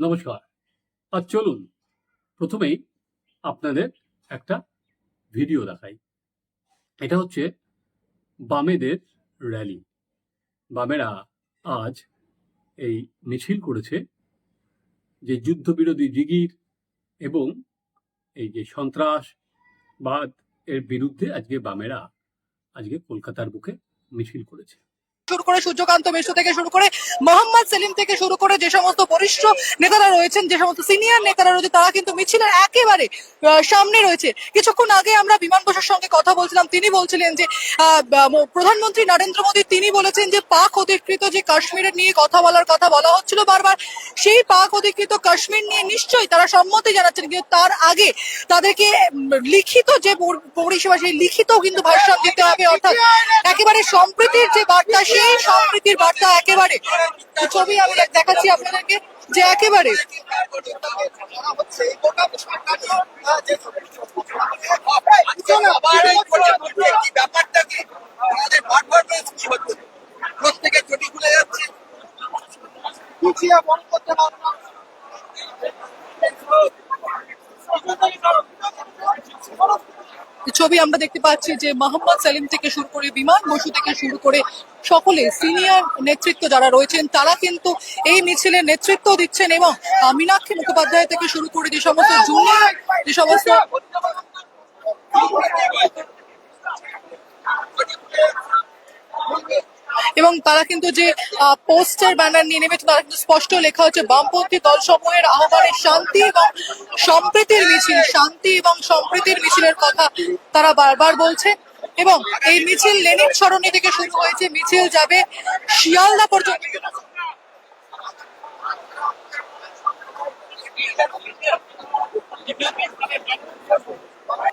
নমস্কার। আজ চলুন প্রথমেই আপনাদের একটা ভিডিও দেখাই। এটা হচ্ছে বামেদের র্যালি। বামেরা আজ এই মিছিল করেছে যে যুদ্ধবিরোধী জিগির এবং এই যে সন্ত্রাসবাদ এর বিরুদ্ধে আজকে বামেরা আজকে কলকাতার বুকে মিছিল করেছে। শুরু করে সূর্যকান্ত মিশ্র থেকে শুরু করে মোহাম্মদ সেলিম থেকে শুরু করে যে সমস্ত বরিষ্ঠ নেতারা রয়েছেন, যে সমস্ত সিনিয়র নেতারা রয়েছে, তারা কিন্তু মিছিলের একেবারে সামনে রয়েছে। কিছুক্ষণ আগে আমরা বিমান বসুর সঙ্গে কথা বলছিলাম, তিনি বলছিলেন যে প্রধানমন্ত্রী নরেন্দ্র মোদী, তিনি বলেছেন যে, পাক অধিকৃত যে কাশ্মীরের নিয়ে কথা বলার কথা বলা হচ্ছিল বারবার, সেই পাক অধিকৃত কাশ্মীর নিয়ে নিশ্চয়ই তারা সম্মতি জানাচ্ছেন, কিন্তু তার আগে তাদেরকে লিখিত যে পরিষেবা সেই লিখিত কিন্তু ভাষণ দিতে হবে, অর্থাৎ একেবারে সম্প্রীতির যে বার্তা সেই সম্প্রীতির বার্তা একেবারে ছবি আমি দেখাচ্ছি আপনাদেরকে যে একেবারে প্রত্যেকের ছুটি খুলে যাচ্ছে করতে। ছবি আমরা দেখতে পাচ্ছি যে মোহাম্মদ সেলিম থেকে শুরু করে বিমান বসু থেকে শুরু করে সকলে সিনিয়র নেতৃত্ব যারা রয়েছেন, তারা কিন্তু এই মিছিলের নেতৃত্ব দিচ্ছেন এবং মীনাক্ষী মুখোপাধ্যায় থেকে শুরু করে যে সমস্ত জুনিয়র যে সমস্ত এবং তারা কিন্তু যে পোস্টার ব্যানার নিয়ে নেমেছে তারা কিন্তু স্পষ্ট লেখা হচ্ছে, বামপন্থী দলসমূহের আহ্বানে শান্তি এবং সম্প্রীতির মিছিল, শান্তি এবং সম্প্রীতির মিছিলের কথা তারা বারবার বলছে। এবং এই মিছিল লেনিন সরণি থেকে শুরু হয়েছে, মিছিল যাবে শিয়ালদা পর্যন্ত।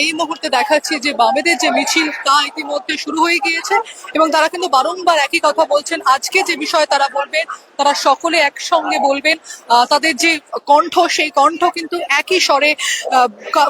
এই মুহূর্তে দেখাচ্ছি যে বামেদের যে মিছিল, তা ইতিমধ্যে শুরু হয়ে গিয়েছে এবং তারা কিন্তু বারংবার একই কথা বলছেন। আজকে যে বিষয়ে তারা বলবেন, তারা সকলে একসঙ্গে বলবেন তাদের যে কণ্ঠ, সেই কণ্ঠ কিন্তু একই স্বরে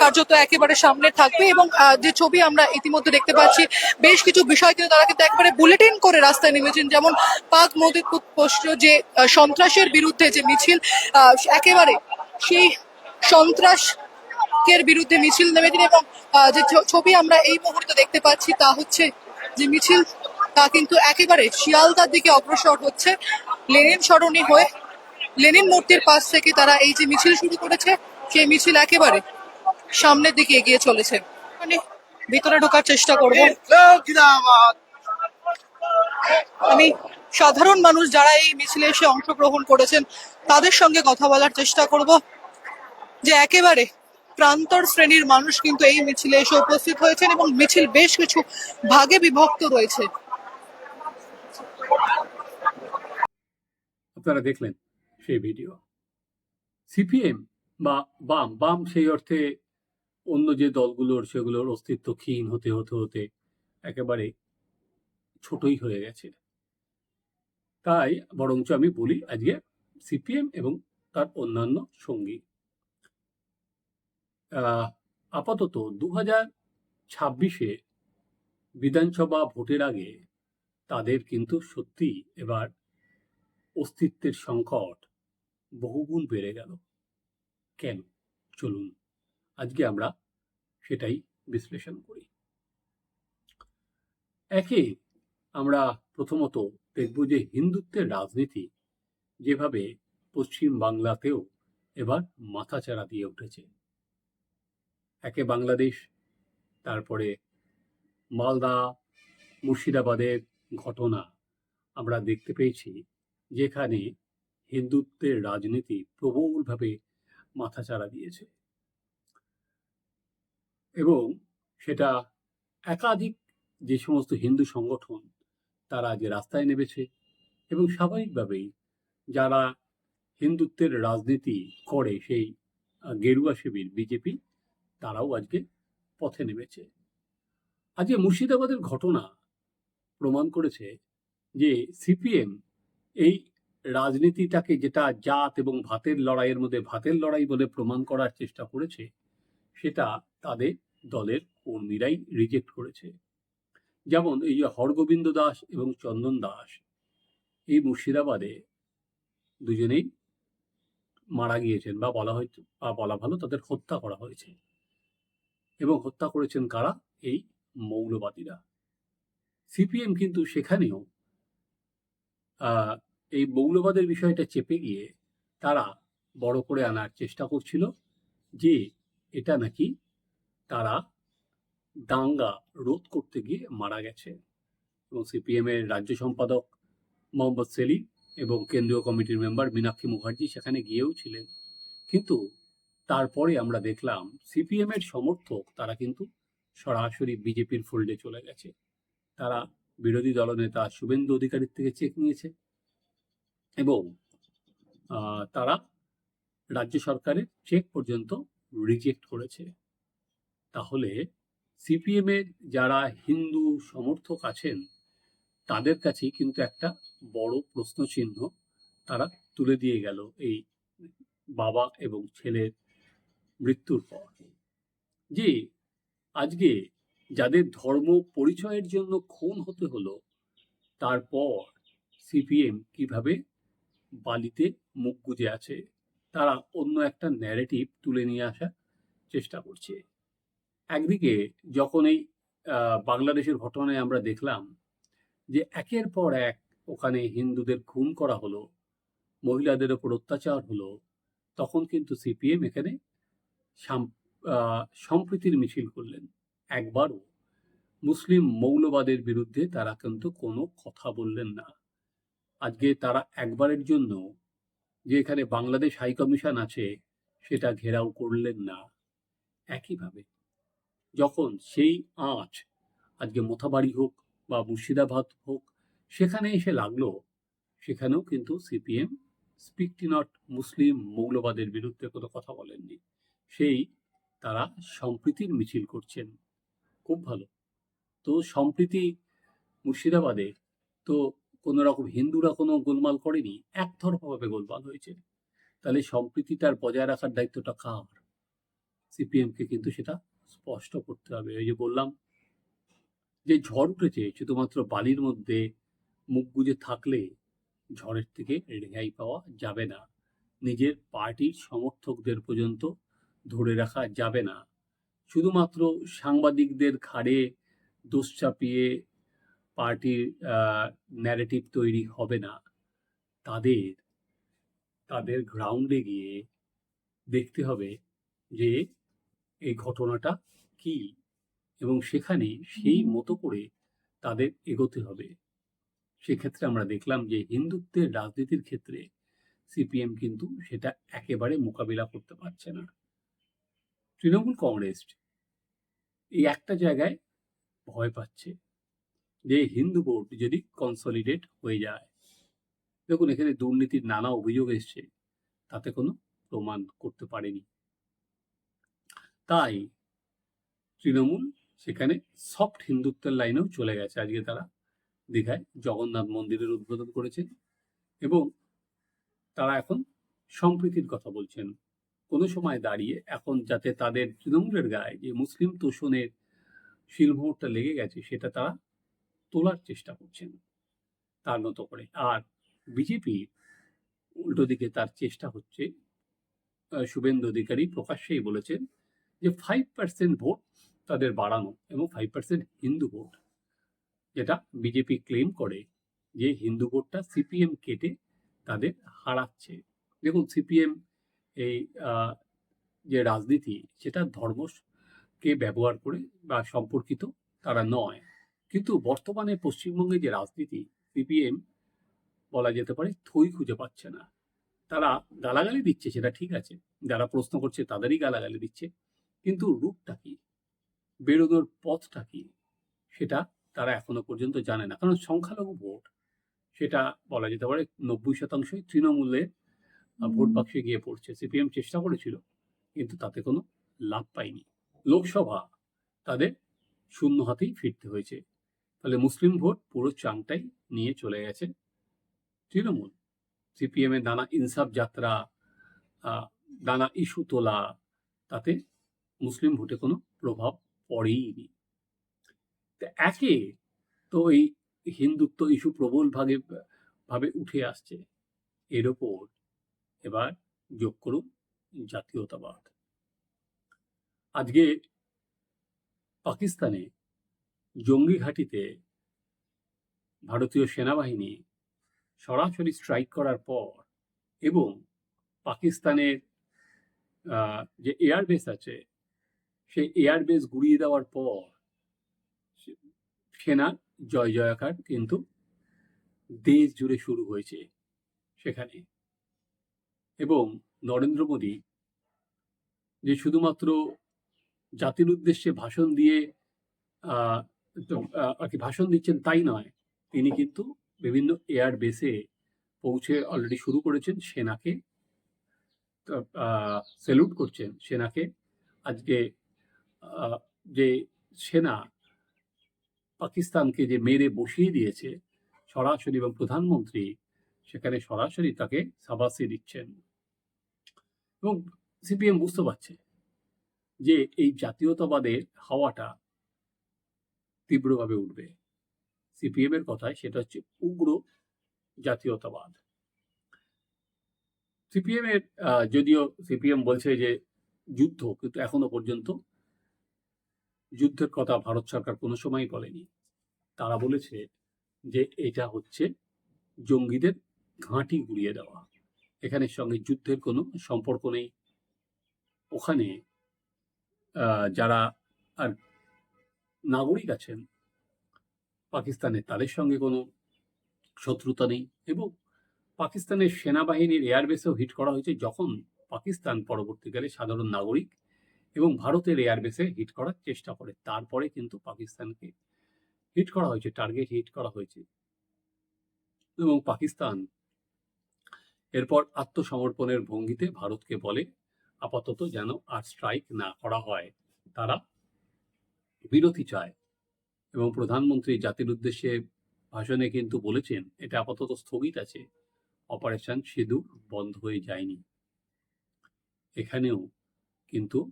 কার্যত একেবারে সামনে থাকবে এবং যে ছবি আমরা ইতিমধ্যে দেখতে পাচ্ছি, বেশ কিছু বিষয় কিন্তু তারা কিন্তু একবারে বুলেটিন করে রাস্তায় নেমেছেন। যেমন পাক মোদী যে সন্ত্রাসের বিরুদ্ধে যে মিছিল একেবারে সেই সন্ত্রাস এর বিরুদ্ধে মিছিল নেমেছেন এবং যে ছবি আমরা এই মুহূর্তে দেখতে পাচ্ছি তা হচ্ছে যে মিছিল, তা কিন্তু একেবারে শিয়ালদার দিকে অগ্রসর হচ্ছে। লেনিন সরণি হয়ে, লেনিন মূর্তির পাশ থেকে তারা এই যে মিছিল শুরু করেছে, সেই মিছিল একেবারে সামনের দিকে এগিয়ে চলেছে। মানে ভিতরে ঢোকার চেষ্টা করব। আমি সাধারণ মানুষ যারা এই মিছিলে এসে অংশগ্রহণ করেছেন, তাদের সঙ্গে কথা বলার চেষ্টা করব যে একেবারে প্রান্তর শ্রেণির মানুষ কিন্তু এই মিছিলে এসে উপস্থিত হয়েছেন এবং মিছিল বেশ কিছু ভাগে বিভক্ত রয়েছে। আপনারা দেখলেন সেই ভিডিও। সিপিএম বা বাম বাম সেই অর্থে অন্য যে দলগুলোর সেগুলোর অস্তিত্ব ক্ষীণ হতে হতে হতে একেবারে ছোটই হয়ে গেছে। তাই বরঞ্চ আমি বলি, আজকে সিপিএম এবং তার অন্যান্য সঙ্গী আপাতত দু হাজার ছাব্বিশে বিধানসভা ভোটের আগে তাদের কিন্তু সত্যি এবার অস্তিত্বের সংকট বহুগুণ বেড়ে গেল। কেন? চলুন আজকে আমরা সেটাই বিশ্লেষণ করি। একে আমরা প্রথমত দেখব যে হিন্দুত্বের রাজনীতি যেভাবে পশ্চিম বাংলাতেও এবার মাথাচাড়া দিয়ে উঠেছে। একে বাংলাদেশ, তারপরে মালদা মুর্শিদাবাদের ঘটনা আমরা দেখতে পেয়েছি, যেখানে হিন্দুত্বের রাজনীতি প্রবলভাবে মাথাচাড়া দিয়েছে। এবং সেটা একাধিক যে সমস্ত হিন্দু সংগঠন, তারা যে রাস্তায় নেমেছে এবং স্বাভাবিকভাবেই যারা হিন্দুত্বের রাজনীতি করে সেই গেরুয়া শিবির, বিজেপি তারাও আজকে পথে নেমেছে। আজকে মুর্শিদাবাদের ঘটনা প্রমাণ করেছে যে সিপিএম এই রাজনীতিটাকে যেটা জাত এবং ভাতের লড়াইয়ের মধ্যে ভাতের লড়াই বলে প্রমাণ করার চেষ্টা করেছে, সেটা তাদের দলের কর্মীরাই রিজেক্ট করেছে। যেমন এই যে হরগোবিন্দ দাস এবং চন্দন দাস, এই মুর্শিদাবাদে দুজনেই মারা গিয়েছেন বা বলা হয়েছে বা বলা ভালো তাদের হত্যা করা হয়েছে। এবং হত্যা করেছেন কারা? এই মৌলবাদীরা। সিপিএম কিন্তু সেখানেও এই মৌলবাদের বিষয়টা চেপে গিয়ে তারা বড় করে আনার চেষ্টা করছিল যে এটা নাকি তারা দাঙ্গা রোধ করতে গিয়ে মারা গেছে। এবং সিপিএম এর রাজ্য সম্পাদক মোহাম্মদ সেলিম এবং কেন্দ্রীয় কমিটির মেম্বার মীনাক্ষী মুখার্জি সেখানে গিয়েও ছিলেন। কিন্তু তারপরে আমরা দেখলাম সিপিএম এর সমর্থক তারা কিন্তু সরাসরি বিজেপির ফোল্ডে চলে গেছে। তারা বিরোধী দলনেতা শুভেন্দু অধিকারীর থেকে চেক নিয়েছে এবং তারা রাজ্য সরকারের চেক পর্যন্ত রিজেক্ট করেছে। তাহলে সিপিএম এর যারা হিন্দু সমর্থক আছেন, তাদের কাছেই কিন্তু একটা বড় প্রশ্ন চিহ্ন তারা তুলে দিয়ে গেল এই বাবা এবং ছেলের মৃত্যুর পর। যে আজকে যাদের ধর্ম পরিচয়ের জন্য খুন হতে হলো, তারপর সিপিএম কীভাবে বালিতে মুখ গুজে আছে, তারা অন্য একটা ন্যারেটিভ তুলে নিয়ে আসার চেষ্টা করছে। একদিকে যখন এই বাংলাদেশের ঘটনায় আমরা দেখলাম যে একের পর এক ওখানে হিন্দুদের খুন করা হলো মহিলাদের ওপর অত্যাচার হলো, তখন কিন্তু সিপিএম এখানে সম্প্রীতির মিছিল করলেন। একবারও মুসলিম মৌলবাদের বিরুদ্ধে তারা কিন্তু কোনো কথা বললেন না। আজকে তারা একবারের জন্য যে এখানে বাংলাদেশ হাই কমিশন আছে, সেটা ঘেরাও করলেন না। একইভাবে যখন সেই আঁচ আজকে মোথাবাড়ি হোক বা মুর্শিদাবাদ হোক, সেখানে এসে লাগল, সেখানেও কিন্তু সিপিএম স্পিকটি নট মুসলিম মৌলবাদের বিরুদ্ধে কোনো কথা বলেননি। সেই তারা সম্প্রীতির মিছিল করছেন। খুব ভালো। তো সম্প্রীতি মুর্শিদাবাদে তো কোনো রকম হিন্দুরা কোনো গোলমাল করেনি, একতরফাভাবে গোলমাল হয়েছে। তাহলে সম্প্রীতিটার বজায় রাখার দায়িত্বটা কার? সিপিএমকে কিন্তু সেটা স্পষ্ট করতে হবে। ওই যে বললাম যে ঝড় উঠেছে, শুধুমাত্র বালির মধ্যে মুখ গুজে থাকলে ঝড়ের থেকে রেহাই পাওয়া যাবে না। নিজের পার্টির সমর্থকদের পর্যন্ত ধরে রাখা যাবে না। শুধুমাত্র সাংবাদিকদের ঘাড়ে দোষ চাপিয়ে পার্টির ন্যারেটিভ তৈরি হবে না। তাদের তাদের গ্রাউন্ডে গিয়ে দেখতে হবে যে এই ঘটনাটা কি এবং সেখানে সেই মতো করে তাদের এগোতে হবে। সেক্ষেত্রে আমরা দেখলাম যে হিন্দুত্বের রাজনীতির ক্ষেত্রে সিপিএম কিন্তু সেটা একেবারে মোকাবিলা করতে পারছে না। তৃণমূল কংগ্রেস এই একটা জায়গায় ভয় পাচ্ছে যে হিন্দু ভোট যদি কনসলিডেট হয়ে যায়। দেখুন, এখানে দুর্নীতির নানা অভিযোগ এসছে, তাতে কোনো প্রমাণ করতে পারেনি। তাই তৃণমূল সেখানে সফট হিন্দুত্বের লাইনেও চলে গেছে। আজকে তারা দীঘায় জগন্নাথ মন্দিরের উদ্বোধন করেছেন এবং তারা এখন সম্প্রীতির কথা বলছেন। কোনো সময় দাঁড়িয়ে এখন যাতে তাদের তৃণমূলের গায়ে যে মুসলিম তোষণের শিলমোহরটা লেগে গেছে, সেটা তারা তোলার চেষ্টা করছেন তার মতো করে। আর বিজেপি উল্টো দিকে তার চেষ্টা হচ্ছে শুভেন্দু অধিকারী প্রকাশ্যেই বলেছেন যে ফাইভ পার্সেন্ট ভোট তাদের বাড়ানো এবং ফাইভ পার্সেন্ট হিন্দু ভোট যেটা বিজেপি ক্লেম করে যে হিন্দু ভোটটা সিপিএম কেটে তাদের হারাচ্ছে। দেখুন সিপিএম এই যে রাজনীতি, সেটা ধর্মকে ব্যবহার করে বা সম্পর্কিত, তারা নয়। কিন্তু বর্তমানে পশ্চিমবঙ্গে যে রাজনীতি, সিপিএম বলা যেতে পারে, থই খুঁজে পাচ্ছে না। তারা গালাগালি দিচ্ছে, সেটা ঠিক আছে। যারা প্রশ্ন করছে, তাদেরই গালাগালি দিচ্ছে। কিন্তু রূপটা কি? বেরোনোর পথটা কি? সেটা তারা এখনও পর্যন্ত জানে না। কারণ সংখ্যালঘু ভোট, সেটা বলা যেতে পারে নব্বই শতাংশই তৃণমূলের ভোট বাক্সে গিয়ে পড়ছে। সিপিএম চেষ্টা করেছিল কিন্তু তাতে কোনো লাভ পায়নি। লোকসভা তাদের শূন্য হাতেই ফিরতে হয়েছে। ফলে মুসলিম ভোট পুরো চাংটাই নিয়ে চলে গেছে তৃণমূল। সিপিএম এর নানা ইনসাফ যাত্রা নানা ইস্যু তোলা তাতে মুসলিম ভোটে কোনো প্রভাব পড়েইনি। তা একে তো এই হিন্দুত্ব ইস্যু প্রবল ভাগে ভাবে উঠে আসছে। এর ওপর এবার যোগ করুন জাতীয়তাবাদ। আজকে পাকিস্তানে জঙ্গি ঘাঁটিতে ভারতীয় সেনাবাহিনী সরাসরি স্ট্রাইক করার পর এবং পাকিস্তানের যে এয়ারবেস আছে, সেই এয়ারবেস গুড়িয়ে দেওয়ার পর সেনার জয় জয়াকার কিন্তু দেশ জুড়ে শুরু হয়েছে সেখানে। এবং নরেন্দ্র মোদী যে শুধুমাত্র জাতির উদ্দেশ্যে ভাষণ দিয়ে আর কি ভাষণ দিচ্ছেন তাই নয়, তিনি কিন্তু বিভিন্ন এয়ার বেসে পৌঁছে অলরেডি শুরু করেছেন, সেনাকে স্যালুট করছেন, সেনাকে। আজকে যে সেনা পাকিস্তানকে যে মেরে বসিয়ে দিয়েছে সরাসরি এবং প্রধানমন্ত্রী, সেখানে সরাসরি তাকে সাবাসি দিচ্ছেন। এবং সিপিএম বুঝতে পারছে যে এই জাতীয়তাবাদের হাওয়াটা তীব্রভাবে উঠবে। সিপিএম এর কথায় সেটা হচ্ছে উগ্র জাতীয়তাবাদ। সিপিএম এর যদিও সিপিএম বলছে যে যুদ্ধ, কিন্তু এখনও পর্যন্ত যুদ্ধের কথা ভারত সরকার কোনো সময়ই বলেনি। তারা বলেছে যে এটা হচ্ছে জঙ্গিদের ঘাঁটি ঘুরিয়ে দেওয়া। এখানে সঙ্গে যুদ্ধের কোনো সম্পর্ক নেই। ওখানে যারা আর নাগরিক আছেন, পাকিস্তানে তাদের সঙ্গে কোনো শত্রুতা নেই এবং পাকিস্তানের সেনাবাহিনীর এয়ারবেসেও হিট করা হয়েছে যখন পাকিস্তান পরবর্তীকালে সাধারণ নাগরিক এবং ভারতের এয়ারবেসে হিট করার চেষ্টা করে। তারপরে কিন্তু পাকিস্তানকে হিট করা হয়েছে, টার্গেট হিট করা হয়েছে। এবং পাকিস্তান এরপর আত্মসমর্পণের ভঙ্গিতে ভারতকে বলে, আপাতত যেন আর স্ট্রাইক না করা হয়। তারা বিরতি চায় এবং প্রধানমন্ত্রী জাতির উদ্দেশ্যে ভাষণে কিন্তু বলেছেন, এটা আপাতত স্থগিত আছে। অপারেশন সিঁদুর বন্ধ হয়ে যায়নি। এখানেও কিন্তু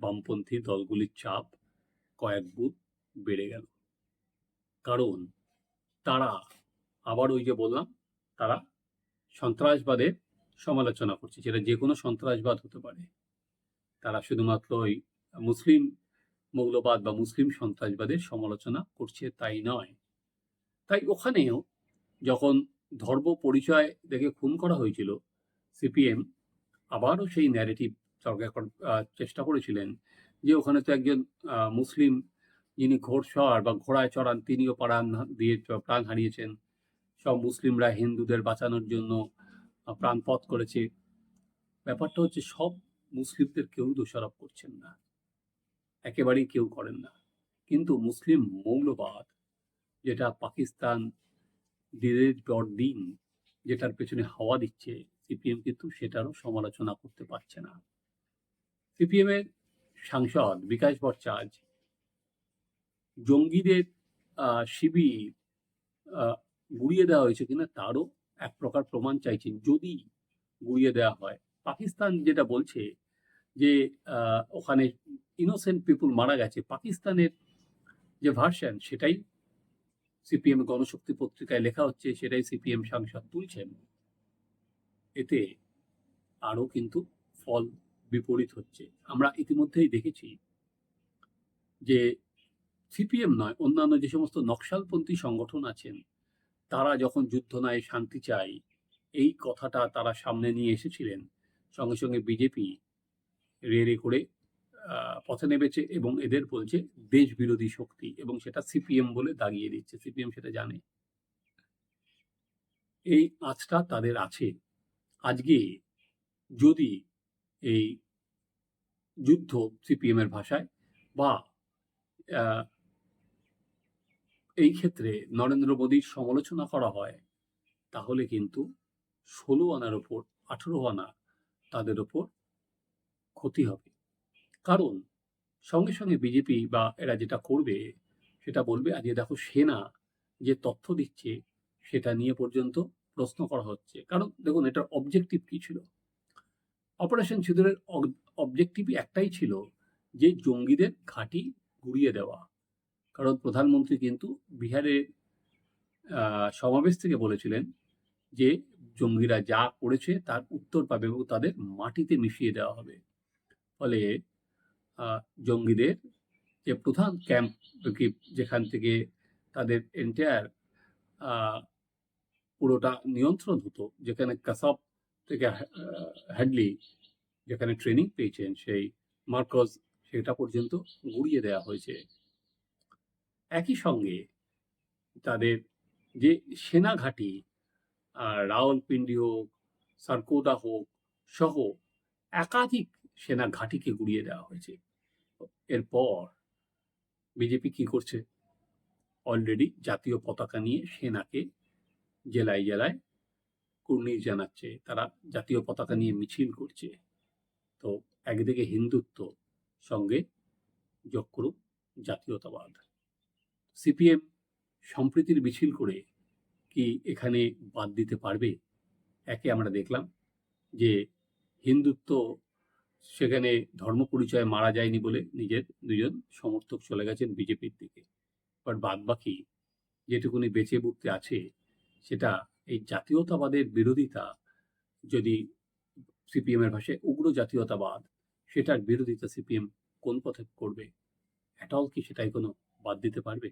বামপন্থী দলগুলির চাপ কয়েক গুণ বেড়ে গেল। কারণ তারা, আবার ওই যে বললাম, তারা সন্ত্রাসবাদের সমালোচনা করছে যেটা যে কোনো সন্ত্রাসবাদ হতে পারে। তারা শুধুমাত্র ওই মুসলিম মৌলবাদ বা মুসলিম সন্ত্রাসবাদের সমালোচনা করছে তাই নয়। তাই ওখানেও যখন ধর্ম পরিচয় দেখে খুন করা হয়েছিল, সিপিএম আবারও সেই ন্যারেটিভ চর্চা করার চেষ্টা করেছিলেন যে ওখানে তো একজন মুসলিম যিনি ঘোড়সওয়ার বা ঘোড়ায় চড়ান, তিনিও প্রাণ দিয়ে প্রাণ হারিয়েছেন। সব মুসলিমরা হিন্দুদের বাঁচানোর জন্য প্রাণপথ করেছে। ব্যাপারটা হচ্ছে সব মুসলিমদের কেউ দোষারোপ করছেন না। একেবারেই কেউ করেন না। কিন্তু মুসলিম মৌলবাদ, যেটা পাকিস্তান দিনের পর দিন, যেটার পেছনে হাওয়া দিচ্ছে সিপিএম, কিন্তু সেটারও সমালোচনা করতে পারছে না। সিপিএম এর সাংসদ বিকাশ ভট্টাচার্য জঙ্গিদের শিবির গুড়িয়ে দেওয়া হয়েছে কিনা তারও এক প্রকার প্রমাণ চাইছেন। যদি গুড়িয়ে দেওয়া হয়, পাকিস্তান যেটা বলছে যে ওখানে ইনোসেন্ট পিপুল মারা গেছে, পাকিস্তানের যে ভার্সন সেটাই সিপিএম গণশক্তি পত্রিকায় লেখা হচ্ছে, সেটাই সিপিএম সাংসদ তুলছেন। এতে আরও কিন্তু ফল বিপরীত হচ্ছে। আমরা ইতিমধ্যেই দেখেছি যে সিপিএম নয়, অন্যান্য যে সমস্ত নকশালপন্থী সংগঠন আছেন তারা যখন যুদ্ধ নয় শান্তি চাই এই কথাটা তারা সামনে নিয়ে এসেছিলেন। সঙ্গে সঙ্গে বিজেপি রে রে করে পথে নেমেছে এবং এদের বলছে দেশ বিরোধী শক্তি এবং সেটা সিপিএম বলে দাগিয়ে দিচ্ছে। সিপিএম সেটা জানে। এই আঁচটা তাদের আছে। আজকে যদি এই যুদ্ধ সিপিএম এর ভাষায় বা এই ক্ষেত্রে নরেন্দ্র মোদীর সমালোচনা করা হয়, তাহলে কিন্তু ষোলো আনার ওপর, আঠেরো আনা তাদের ওপর ক্ষতি হবে। কারণ সঙ্গে সঙ্গে বিজেপি বা এরা যেটা করবে, সেটা বলবে, আজকে দেখো সেনা যে তথ্য দিচ্ছে, সেটা নিয়ে পর্যন্ত প্রশ্ন করা হচ্ছে। কারণ দেখুন, এটার অবজেক্টিভ কি ছিল? অপারেশন সিঁদুরের অবজেক্টিভ একটাই ছিল যে জঙ্গিদের ঘাঁটি গুড়িয়ে দেওয়া। কারণ প্রধানমন্ত্রী কিন্তু বিহারের আহ, সমাবেশ থেকে বলেছিলেন যে জঙ্গিরা যা করেছে তার উত্তর পাবে এবং তাদের মাটিতে মিশিয়ে দেওয়া হবে। ফলে জঙ্গিদের যে প্রধান ক্যাম্প যেখান থেকে তাদের এন্টায়ার পুরোটা নিয়ন্ত্রণ হতো যেখানে কাসাব থেকে হ্যাডলি যেখানে ট্রেনিং পেয়েছেন সেই মার্কজ সেটা পর্যন্ত গুড়িয়ে দেওয়া হয়েছে। একই সঙ্গে তাদের যে সেনা ঘাঁটি রাওয়ালপিন্ডি হোক, সারকোদা হোক, সহ একাধিক সেনা ঘাঁটিকে গুড়িয়ে দেওয়া হয়েছে। এরপর বিজেপি কি করছে? অলরেডি জাতীয় পতাকা নিয়ে সেনাকে জেলায় জেলায় কুর্নিশ জানাচ্ছে। তারা জাতীয় পতাকা নিয়ে মিছিল করছে। তো একদিকে হিন্দুত্ব সঙ্গে যোগ করুক জাতীয়তাবাদ। সিপিএম সম্প্রীতির মিছিল করে কি এখানে বাদ দিতে পারবে? একে আমরা দেখলাম যে হিন্দুত্ব সেখানে ধর্ম পরিচয় মারা যায়নি বলে নিজের দুজন সমর্থক চলে গেছেন বিজেপির দিকে। বাট বাদ বাকি যেটুকুনি বেঁচে উঠতে আছে, সেটা এই জাতীয়তাবাদের বিরোধিতা যদি সিপিএম এর ভাষায় উগ্র জাতীয়তাবাদ, সেটার বিরোধিতা সিপিএম কোন পথে করবে? এটাও কি সেটাই কোনো বাদ দিতে পারবে?